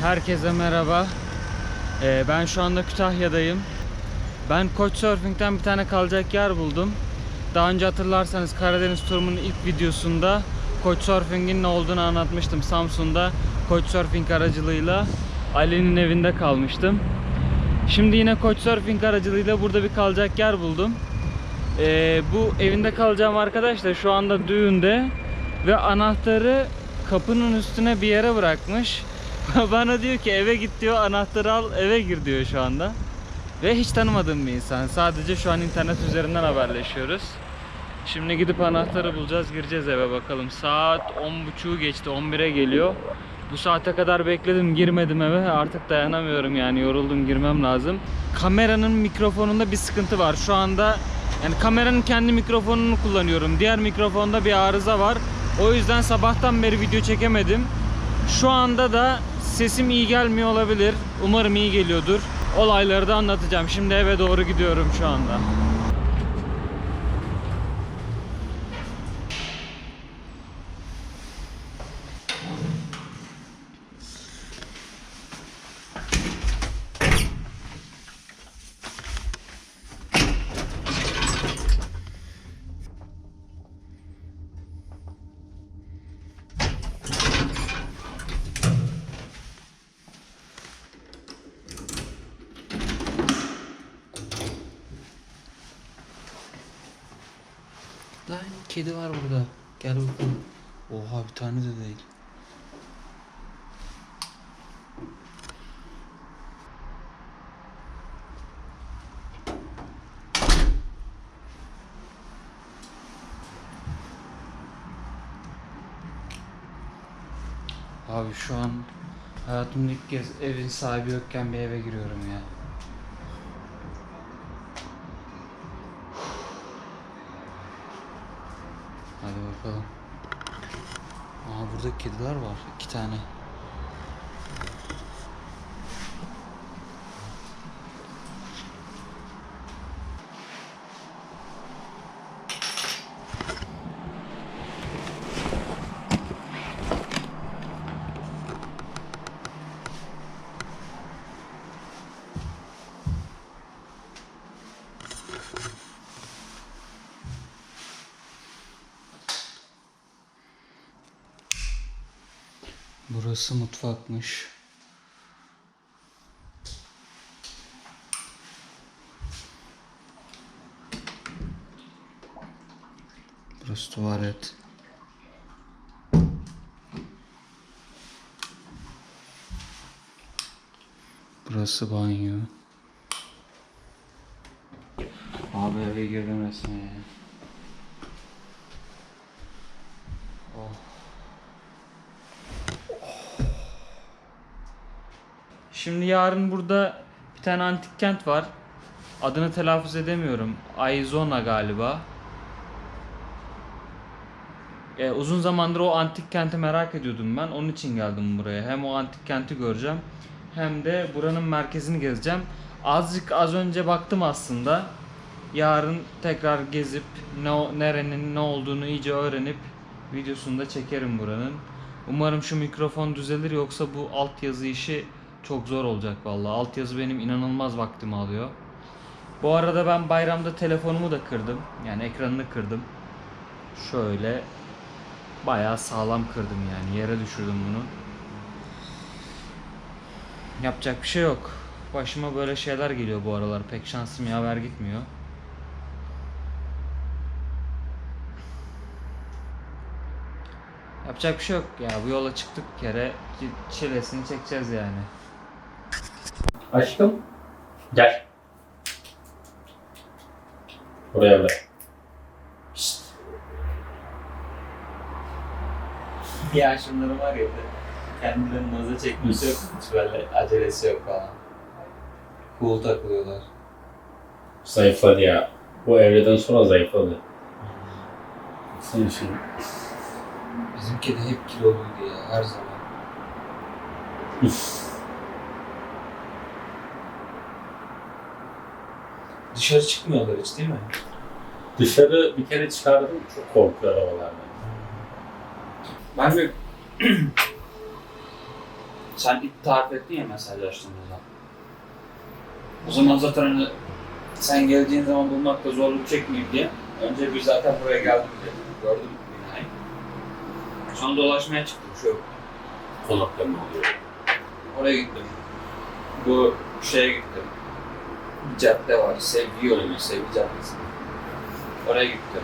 Herkese merhaba. Ee, ben şu anda Kütahya'dayım. Ben Couchsurfing'den bir tane kalacak yer buldum. Daha önce hatırlarsanız Karadeniz turumun ilk videosunda Couchsurfing'in ne olduğunu anlatmıştım. Samsun'da Couchsurfing aracılığıyla Ali'nin evinde kalmıştım. Şimdi yine Couchsurfing aracılığıyla burada bir kalacak yer buldum. Ee, bu evinde kalacağım arkadaş da şu anda düğünde ve anahtarı kapının üstüne bir yere bırakmış. Bana diyor ki eve git diyor anahtarı al eve gir diyor şu anda. Ve hiç tanımadığım bir insan. Sadece şu an internet üzerinden haberleşiyoruz. Şimdi gidip anahtarı bulacağız gireceğiz eve bakalım. Saat 10.30'u geçti 11'e geliyor. Bu saate kadar bekledim girmedim eve artık dayanamıyorum yani yoruldum girmem lazım. Kameranın mikrofonunda bir sıkıntı var. Şu anda yani kameranın kendi mikrofonunu kullanıyorum. Diğer mikrofonda bir arıza var. O yüzden sabahtan beri video çekemedim. Şu anda da sesim iyi gelmiyor olabilir. Umarım iyi geliyordur. Olayları da anlatacağım. Şimdi eve doğru gidiyorum şu anda. Kedi var burada. Gel bakalım. Oha bir tane de değil. Abi şu an hayatımda ilk kez evin sahibi yokken bir eve giriyorum ya. Bakalım. Aa burada kediler var. iki tane. Burası mutfakmış. Burası tuvalet. Burası banyo. Abi eve girdim resmen ya. Şimdi yarın burada bir tane antik kent var. Adını telaffuz edemiyorum. Aizona galiba. E, uzun zamandır o antik kenti merak ediyordum ben. Onun için geldim buraya. Hem o antik kenti göreceğim hem de buranın merkezini gezeceğim. Azıcık az önce baktım aslında. Yarın tekrar gezip ne nerenin ne olduğunu iyice öğrenip videosunu da çekerim buranın. Umarım şu mikrofon düzelir yoksa bu altyazı işi çok zor olacak vallahi. Altyazı benim inanılmaz vaktimi alıyor. Bu arada ben bayramda telefonumu da kırdım. Yani ekranını kırdım. Şöyle bayağı sağlam kırdım yani. Yere düşürdüm bunu. Yapacak bir şey yok. Başıma böyle şeyler geliyor bu aralar. Pek şansım yaver gitmiyor. Yapacak bir şey yok ya. Bu yola çıktık bir kere. Çilesini çekeceğiz yani. Aşkım. Gel. Buraya bırak. Şşt. Ya şunları var ya kendilerinin naza çekmesi yok. Hiç böyle acelesi yok falan. Cool takılıyorlar. Zayıfladı ya. Bu evreden sonra zayıfladı. Sen şimdi. Bizim kedi hep kiloluydu ya her zaman. Dışarı çıkmıyorlar hiç değil mi? Dışarı bir kere çıkardım çok korkuyor arabalardan. Ben de Sen ilk tarif ettin ya mesajlaştığımızda. O zaman zaten hani sen geldiğin zaman bulmakta zorluk çekmeyeyim diye önce bir zaten buraya geldim dedim. Gördüm binayı. Sonra dolaşmaya çıktım şu Konaklama oluyor. oraya gittim. Bu şeye gittim. Bir cadde var. Sevgi yolu, Sevgi Caddesi. Oraya gittim.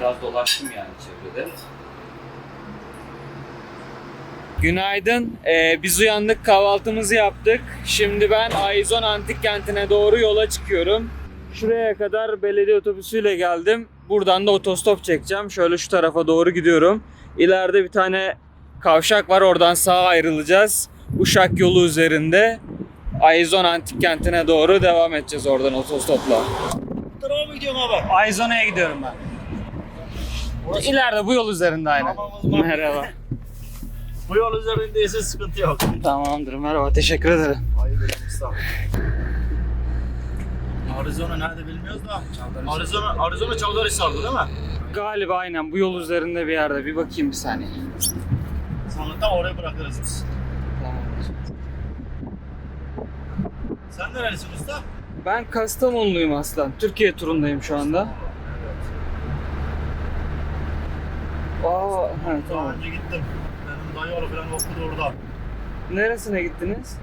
Biraz dolaştım yani çevrede. Günaydın. Ee, biz uyandık, kahvaltımızı yaptık. Şimdi ben Aizon Antik Kenti'ne doğru yola çıkıyorum. Şuraya kadar belediye otobüsüyle geldim. Buradan da otostop çekeceğim. Şöyle şu tarafa doğru gidiyorum. İleride bir tane kavşak var. Oradan sağa ayrılacağız. Uşak yolu üzerinde Aizon Antik Kenti'ne doğru devam edeceğiz oradan otostopla. Tarafa mı gidiyorsun abi? Aizon'a gidiyorum ben. İleride bu yol üzerinde aynen. Tamam. Merhaba. Bu yol üzerindeyse sıkıntı yok. Tamamdır merhaba teşekkür ederim. Hayır benim usta. Arizona nerede bilmiyoruz da. Arizona, Arizona Çavdarhisar'da değil mi? Galiba aynen bu yol üzerinde bir yerde. Bir bakayım bir saniye. Sonra tam oraya bırakırız biz. Sen nerelisin usta? Ben Kastamonluyum aslan. Türkiye turundayım şu anda. Aa, ha, Daha tamam. önce gittim. Benim dayı oğlu falan okudu orada. Neresine gittiniz?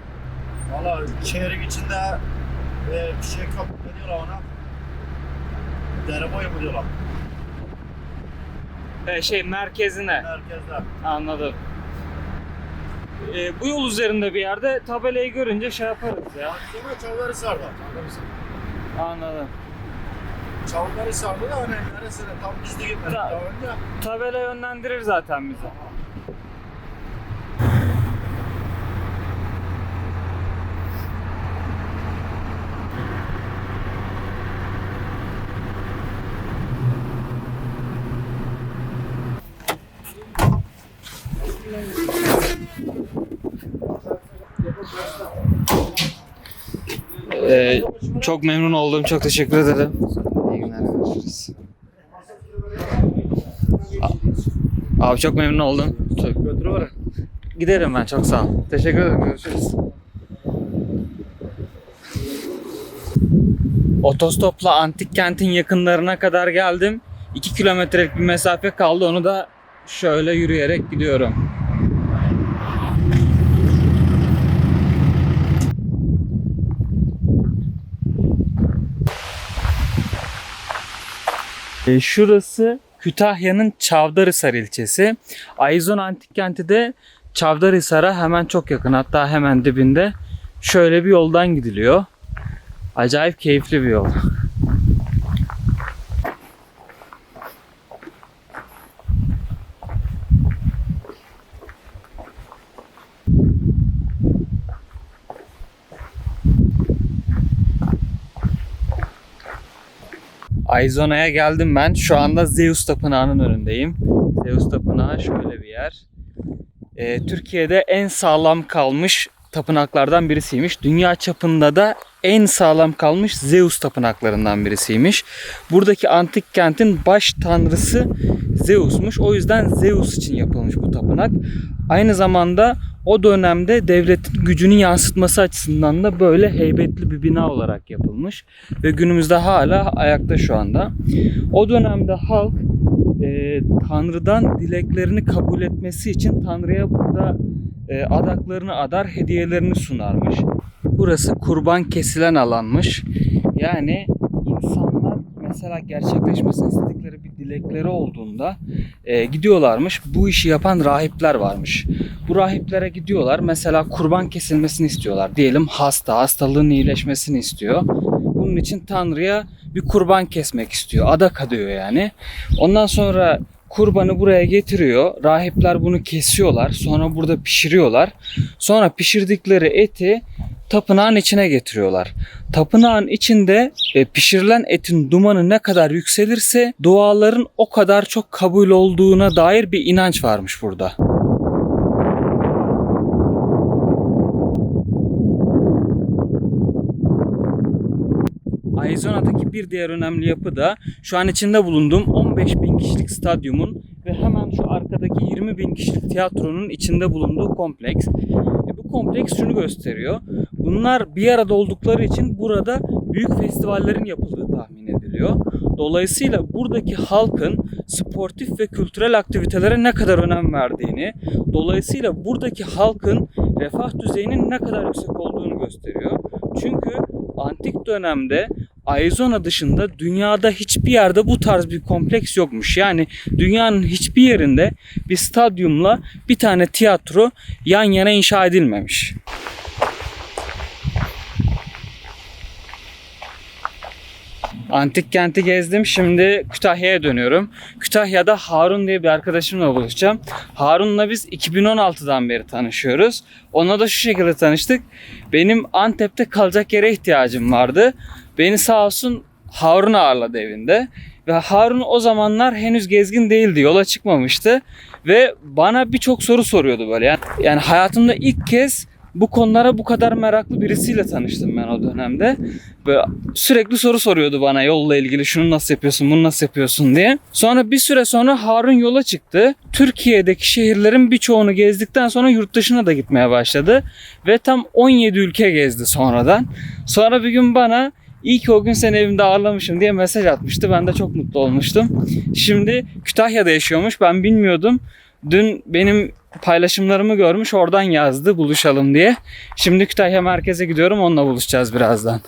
Valla çeyrek içinde e, bir şey kapı ne diyorlar ona? Dere boyu mu diyorlar? Ee, şey merkezine. Merkezde. Anladım. Ee, bu yol üzerinde bir yerde tabelayı görünce şey yaparız ya. Arizona Çavdarhisar'da. Anladım. Çavdarhisar'da da hani neresine tam biz de gitmedik Ta- daha önce. Tabela yönlendirir zaten bizi. Ee, çok memnun oldum. Çok teşekkür ederim. İyi günler. Görüşürüz. Abi çok memnun oldum. Çok... Giderim ben çok sağ ol. Teşekkür ederim. Görüşürüz. Otostopla antik kentin yakınlarına kadar geldim. 2 kilometrelik bir mesafe kaldı. Onu da şöyle yürüyerek gidiyorum. E, şurası Kütahya'nın Çavdarhisar ilçesi. Aizon Antik Kenti de Çavdarhisar'a hemen çok yakın hatta hemen dibinde. Şöyle bir yoldan gidiliyor. Acayip keyifli bir yol. Aizona'ya geldim ben. Şu anda Zeus Tapınağı'nın önündeyim. Zeus Tapınağı şöyle bir yer. Ee, Türkiye'de en sağlam kalmış tapınaklardan birisiymiş. Dünya çapında da en sağlam kalmış Zeus tapınaklarından birisiymiş. Buradaki antik kentin baş tanrısı Zeus'muş. O yüzden Zeus için yapılmış bu tapınak. Aynı zamanda o dönemde devletin gücünü yansıtması açısından da böyle heybetli bir bina olarak yapılmış ve günümüzde hala ayakta şu anda. O dönemde halk e, Tanrı'dan dileklerini kabul etmesi için Tanrı'ya burada e, adaklarını adar, hediyelerini sunarmış. Burası kurban kesilen alanmış. Yani mesela gerçekleşmesini istedikleri bir dilekleri olduğunda e, gidiyorlarmış. Bu işi yapan rahipler varmış. Bu rahiplere gidiyorlar. Mesela kurban kesilmesini istiyorlar. Diyelim hasta, hastalığın iyileşmesini istiyor. Bunun için Tanrı'ya bir kurban kesmek istiyor. Adak adıyor yani. Ondan sonra kurbanı buraya getiriyor. Rahipler bunu kesiyorlar. Sonra burada pişiriyorlar. Sonra pişirdikleri eti tapınağın içine getiriyorlar. Tapınağın içinde e, pişirilen etin dumanı ne kadar yükselirse duaların o kadar çok kabul olduğuna dair bir inanç varmış burada. Arizona'daki bir diğer önemli yapı da şu an içinde bulunduğum 15 bin kişilik stadyumun ve hemen şu arka arkadaki 20 bin kişilik tiyatronun içinde bulunduğu kompleks. E, bu kompleks şunu gösteriyor. Bunlar bir arada oldukları için burada büyük festivallerin yapıldığı tahmin ediliyor. Dolayısıyla buradaki halkın sportif ve kültürel aktivitelere ne kadar önem verdiğini, dolayısıyla buradaki halkın refah düzeyinin ne kadar yüksek olduğunu gösteriyor. Çünkü antik dönemde Arizona dışında dünyada hiçbir yerde bu tarz bir kompleks yokmuş. Yani dünyanın hiçbir yerinde bir stadyumla bir tane tiyatro yan yana inşa edilmemiş. Antik kenti gezdim. Şimdi Kütahya'ya dönüyorum. Kütahya'da Harun diye bir arkadaşımla buluşacağım. Harun'la biz 2016'dan beri tanışıyoruz. Ona da şu şekilde tanıştık. Benim Antep'te kalacak yere ihtiyacım vardı. Beni sağ olsun Harun ağırladı evinde. Ve Harun o zamanlar henüz gezgin değildi. Yola çıkmamıştı. Ve bana birçok soru soruyordu böyle. Yani, yani hayatımda ilk kez bu konulara bu kadar meraklı birisiyle tanıştım ben o dönemde. Böyle sürekli soru soruyordu bana yolla ilgili şunu nasıl yapıyorsun bunu nasıl yapıyorsun diye. Sonra bir süre sonra Harun yola çıktı. Türkiye'deki şehirlerin birçoğunu gezdikten sonra yurt dışına da gitmeye başladı. Ve tam 17 ülke gezdi sonradan. Sonra bir gün bana İyi ki o gün seni evimde ağırlamışım diye mesaj atmıştı. Ben de çok mutlu olmuştum. Şimdi Kütahya'da yaşıyormuş. Ben bilmiyordum. Dün benim paylaşımlarımı görmüş oradan yazdı buluşalım diye. Şimdi Kütahya merkeze gidiyorum onunla buluşacağız birazdan.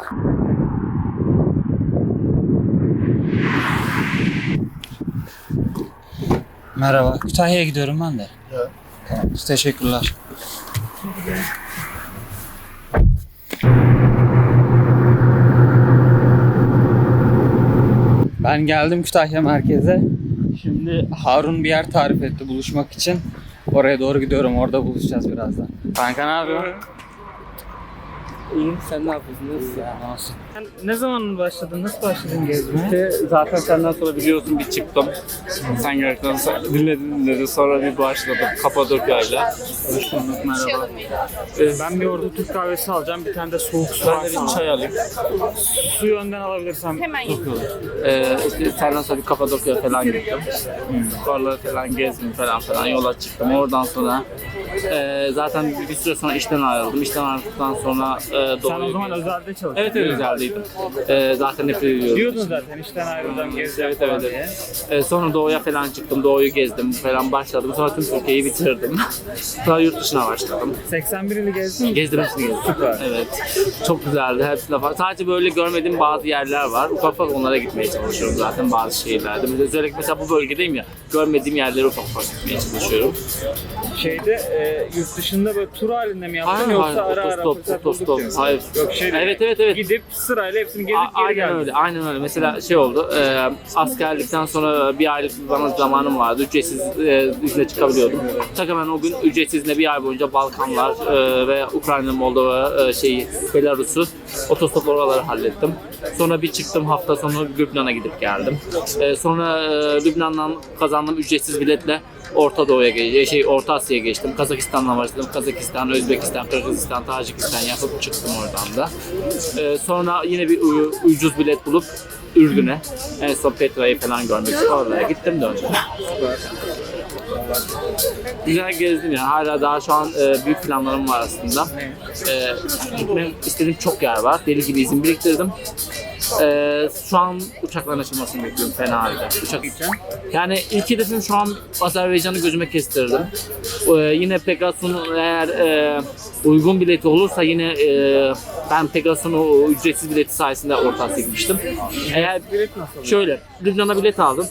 Merhaba. Kütahya'ya gidiyorum ben de. Evet. Tamam. Teşekkürler. Ben geldim Kütahya merkeze. Şimdi Harun bir yer tarif etti buluşmak için. Oraya doğru gidiyorum. Orada buluşacağız birazdan. Kanka ne yapıyorsun? İyiyim, sen ne yapıyorsun? Nasılsın? Ya, olsun. Ne zaman başladın? Nasıl başladın gezmeye? İşte zaten senden sonra biliyorsun bir çıktım. Sen sonra dinledin dinledin sonra bir başladım Kapadokya'yla. Hoş bulduk, merhaba. Ee, Ben bir orada Türk kahvesi alacağım. Bir tane de soğuk su ben de bir çay alayım. Suyu önden alabilirsem Hemen olur. Ee, işte senden sonra bir Kapadokya falan gittim. Oraları falan gezdim falan falan yola çıktım. Oradan sonra e, zaten bir, süre sonra işten ayrıldım. İşten ayrıldıktan sonra e, Sen doğuya o zaman özelde çalıştın. Evet evet mi? Özeldeydim. Ee, zaten nefret ediyorum. Diyordun zaten işten ayrılacağım gezeceğim Evet falan evet diye. evet. Ee, sonra doğuya falan çıktım. Doğuyu gezdim falan başladım. Sonra tüm Türkiye'yi bitirdim. sonra yurt dışına başladım. 81 ili gezdin mi? Gezdim hepsini gezdim. Süper. Evet. Çok güzeldi. Hepsine falan. Sadece böyle görmediğim bazı yerler var. Ufak ufak onlara gitmeye çalışıyorum zaten bazı şehirlerde. Mesela, özellikle mesela bu bölgedeyim ya. Görmediğim yerlere ufak ufak gitmeye çalışıyorum. Şeyde e, yurt dışında böyle tur halinde mi yaptın Hayır, yoksa hayır. ara ara Otostop, fırsat otostop. mı? Hayır. Yok şey değil. Evet evet evet. Gidip sırayla hepsini gezip A- geri aynen geldin. öyle, aynen öyle. Mesela şey oldu, e, askerlikten sonra bir aylık bana zamanım vardı. Ücretsiz e, izne çıkabiliyordum. Takriben o gün ücretsiz izne bir ay boyunca Balkanlar e, ve Ukrayna, Moldova, e, şeyi, Belarus'u otostop oraları hallettim. Sonra bir çıktım hafta sonu Lübnan'a gidip geldim. E, sonra e, Lübnan'dan kazandığım ücretsiz biletle Orta Doğu'ya ge- şey Orta Asya'ya geçtim. Kazakistan'la başladım. Kazakistan, Özbekistan, Kırgızistan, Tacikistan yapıp çıktım oradan da. Ee, sonra yine bir ucuz bilet bulup Ürdün'e, en son Petra'yı falan görmek için oraya gittim döndüm. Güzel gezdim ya. Hala daha şu an e, büyük planlarım var aslında. E, gitmek istediğim çok yer var. Deli gibi izin biriktirdim. E, şu an uçakların açılmasını bekliyorum fena halde. Uçak yani ilk hedefim şu an Azerbaycan'ı gözüme kestirdim. Ee, yine Pegasus'un eğer e, uygun bileti olursa yine e, ben Pegasus'un o ücretsiz bileti sayesinde Orta Asya'ya gitmiştim. Eğer Bilet nasıl? şöyle Lübnan'a bilet aldım.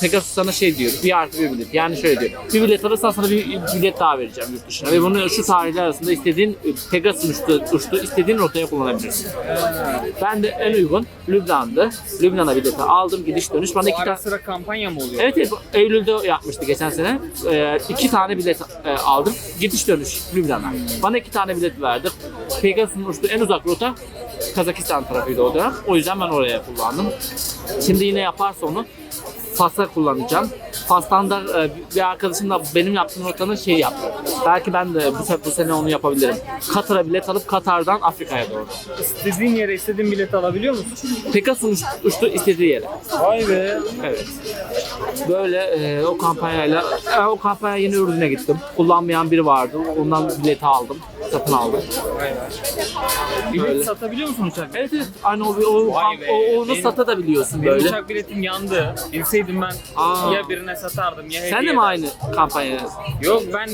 Pegasus sana şey diyor. Bir artı bir bilet. Yani şöyle diyor. Bir bilet alırsan sana bir bilet daha vereceğim yurt dışına. Ve bunu şu tarihler arasında istediğin Pegasus uçtu, uçtu istediğin rotaya kullanabilirsin. Ben de en uygun Lübnan'dı. Lübnan'a bileti aldım. Gidiş dönüş. Bana iki tane sıra kampanya mı oluyor? Evet, evet Eylül'de yapmıştı geçen sene. Ee, iki tane bilet e, aldım. Gidiş dönüş Lübnan'a. Bana iki tane bilet verdi. Pegasus'un uçtuğu en uzak rota Kazakistan tarafıydı o dönem. O yüzden ben oraya kullandım. Şimdi yine yaparsa onu Fas'ta kullanacağım. Fas'tan da e, bir arkadaşım da benim yaptığım rotanın şeyi yaptı. Belki ben de bu, se- bu sene onu yapabilirim. Katar'a bilet alıp Katar'dan Afrika'ya doğru. İstediğin yere istediğin bileti alabiliyor musun? Pegasus uç- uçtu istediği yere. Vay be. Evet. Böyle e, o kampanyayla, e, o kampanya yeni ürüne gittim. Kullanmayan biri vardı. Ondan bileti aldım. Satın aldım. Bilet Böyle. satabiliyor musun uçak? Evet evet. Aynı o, o, Vay be. o- onu Benim- satabiliyorsun Benim böyle. uçak biletim yandı. Bilseydim ben Aa. ya birine satardım ya hediye Sen de mi ederdim. aynı kampanya? Yok ben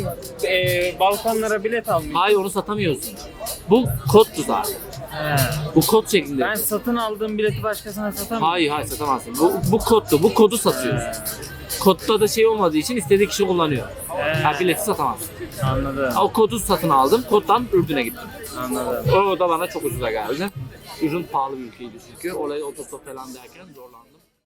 e, Balkanlara bilet almıştım. Hayır onu satamıyorsun. Bu koddu zaten. He. Bu kod şeklinde. Ben satın aldığım bileti başkasına satamam. Hayır hayır satamazsın. Bu, bu koddu. Bu kodu satıyorsun. Kodda da şey olmadığı için istediği kişi kullanıyor. Ha, bileti satamazsın. Anladım. O kodu satın aldım. Koddan Ürdün'e gittim. Anladım. O da bana çok ucuza geldi. Ürün pahalı bir ülkeydi çünkü. Oraya otostop falan derken zorlandım.